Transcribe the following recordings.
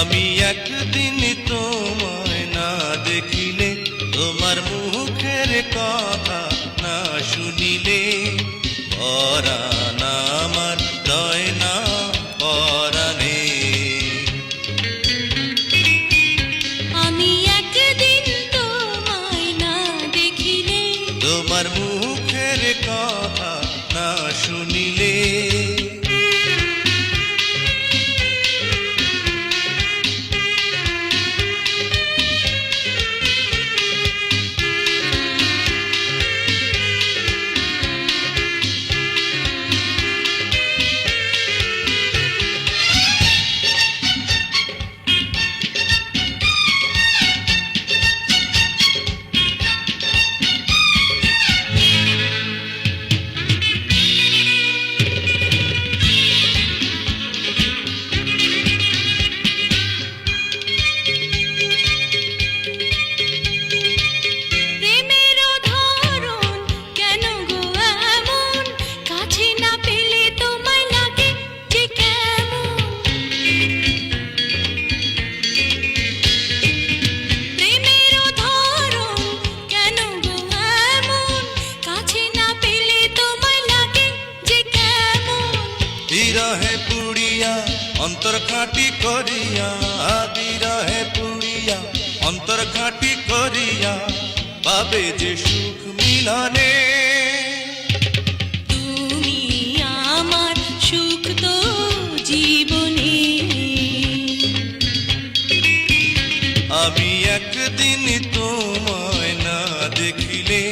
আমি একদিন তোমায় না দেখিলে তোমার মুখের কথা না শুনিলে পরা খাটি করিয়া বিরহে পুড়িয়া অন্তর খাটি করিয়া পাবে যে সুখ মিলনে। তুমি আমার সুখ তো জীবনে। আমি একদিন তোমায় না দেখিলে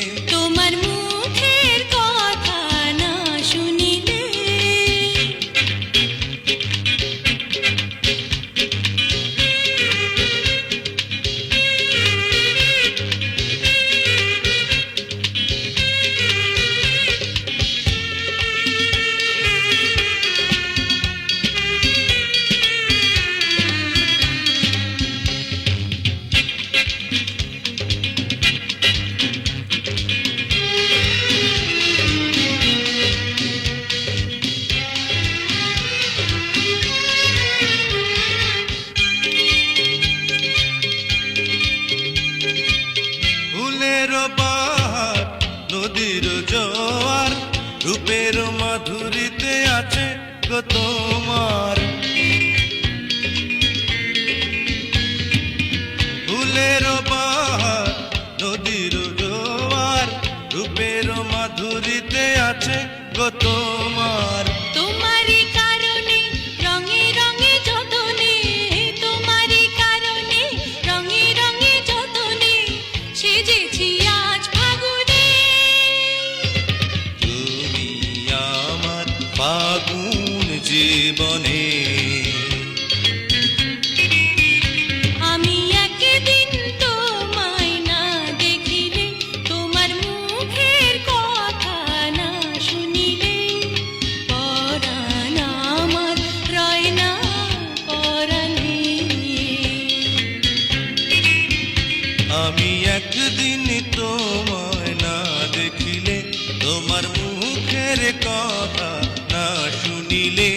নদীর জোয়ার, রূপের মাধুরীতে আছে গো তোমার। ফুলের বাহার নদীর জোয়ার, রূপের মাধুরীতে আছে গো তোমার। আগুন জীবনের নিলে